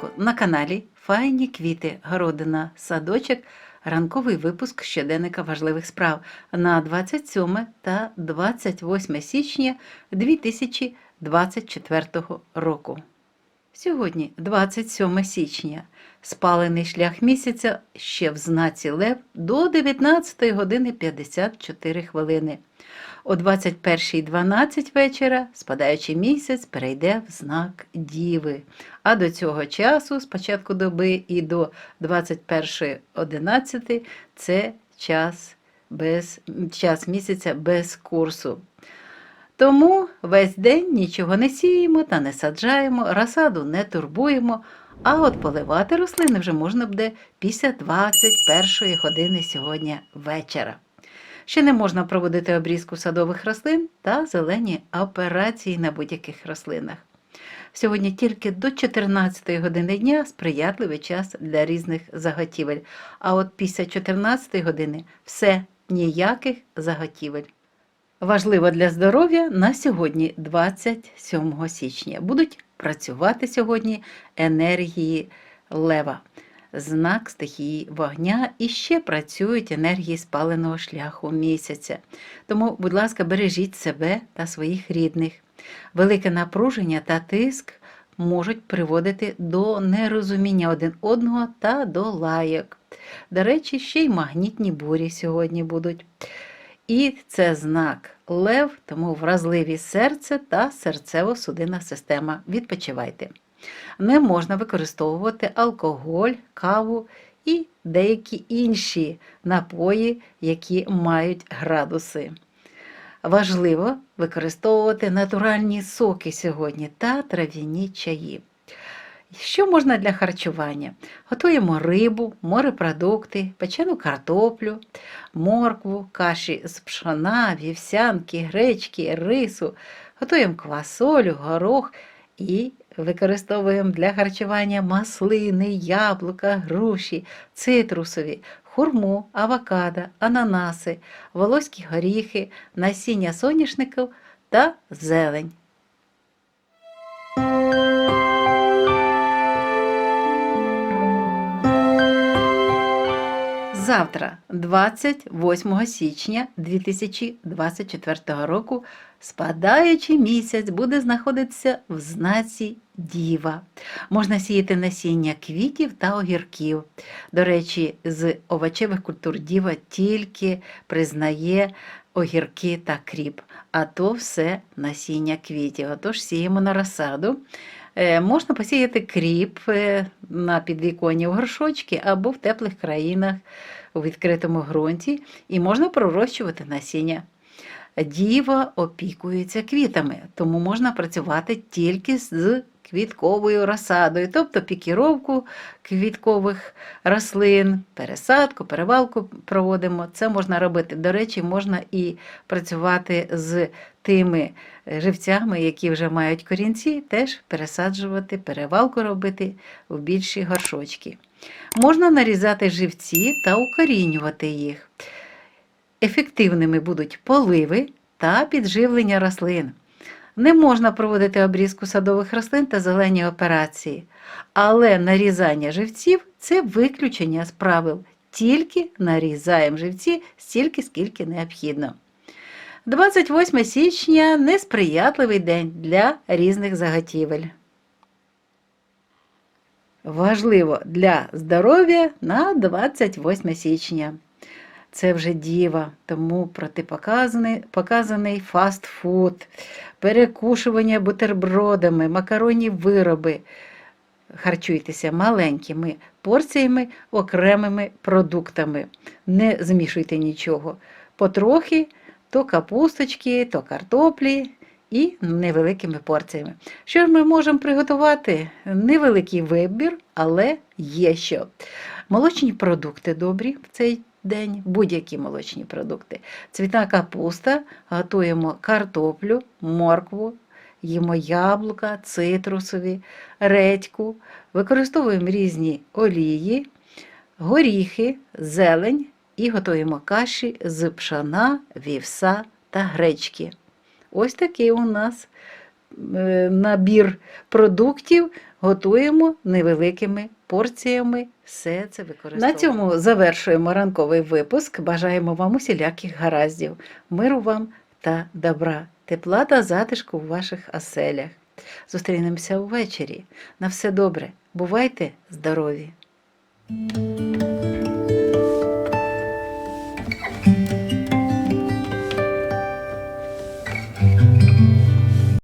ранку на каналі Файні квіти, городина, садочок, ранковий випуск щоденника важливих справ на 27 та 28 січня 2024 року. Сьогодні, 27 січня, спалений шлях місяця ще в знаці Лев до 19 години 54 хвилини. О 21.12 вечора спадаючий місяць перейде в знак Діви. А до цього часу, з початку доби і до 21.11 це час, без, час місяця без курсу. Тому весь день нічого не сіємо та не саджаємо, розсаду не турбуємо, а от поливати рослини вже можна буде після 21 години сьогодні вечора. Ще не можна проводити обрізку садових рослин та зелені операції на будь-яких рослинах. Сьогодні тільки до 14 години дня сприятливий час для різних заготівель, а от після 14 години все ніяких заготівель. Важливо для здоров'я на сьогодні, 27 січня. Будуть працювати сьогодні енергії лева, знак стихії вогня і ще працюють енергії спаленого шляху місяця. Тому, будь ласка, бережіть себе та своїх рідних. Велике напруження та тиск можуть приводити до нерозуміння один одного та до лайок. До речі, ще й магнітні бурі сьогодні будуть. І це знак лев, тому вразливі серце та серцево-судинна система. Відпочивайте. Не можна використовувати алкоголь, каву і деякі інші напої, які мають градуси. Важливо використовувати натуральні соки сьогодні та трав'яні чаї. Що можна для харчування? Готуємо рибу, морепродукти, печену картоплю, моркву, каші з пшона, вівсянки, гречки, рису, готуємо квасолю, горох і використовуємо для харчування маслини, яблука, груші, цитрусові, хурму, авокадо, ананаси, волоські горіхи, насіння соняшників та зелень. Завтра, 28 січня 2024 року, спадаючий місяць буде знаходитися в знаці Діва. Можна сіяти насіння квітів та огірків. До речі, з овочевих культур Діва тільки признає огірки та кріп, а то все насіння квітів. Отож сіємо на розсаду. Е, Можна посіяти кріп е, на підвіконні в горшочки або в теплих країнах у відкритому ґрунті, і можна пророщувати насіння. Діва опікується квітами, тому можна працювати тільки з квітковою розсадою, тобто пікіровку квіткових рослин, пересадку, перевалку проводимо. Це можна робити. До речі, можна і працювати з тими живцями, які вже мають корінці, теж пересаджувати, перевалку робити в більші горшочки. Можна нарізати живці та укорінювати їх. Ефективними будуть поливи та підживлення рослин. Не можна проводити обрізку садових рослин та зелені операції, але нарізання живців це виключення з правил. Тільки нарізаємо живці стільки, скільки необхідно. 28 січня несприятливий день для різних заготівель. Важливо для здоров'я на 28 січня. Це вже діва, тому протипоказаний показаний фастфуд, перекушування бутербродами, макаронні вироби. Харчуйтеся маленькими порціями, окремими продуктами. Не змішуйте нічого. Потрохи то капусточки, то картоплі і невеликими порціями. Що ж ми можемо приготувати? Невеликий вибір, але є що. Молочні продукти добрі в цей день, будь-які молочні продукти. Цвітна капуста, готуємо картоплю, моркву, їмо яблука, цитрусові, редьку, використовуємо різні олії, горіхи, зелень і готуємо каші з пшона, вівса та гречки. Ось такий у нас е, набір продуктів готуємо невеликими порціями. Все це використовуємо. На цьому завершуємо ранковий випуск. Бажаємо вам усіляких гараздів, миру вам та добра, тепла та затишку в ваших оселях. Зустрінемося увечері. На все добре. Бувайте здорові!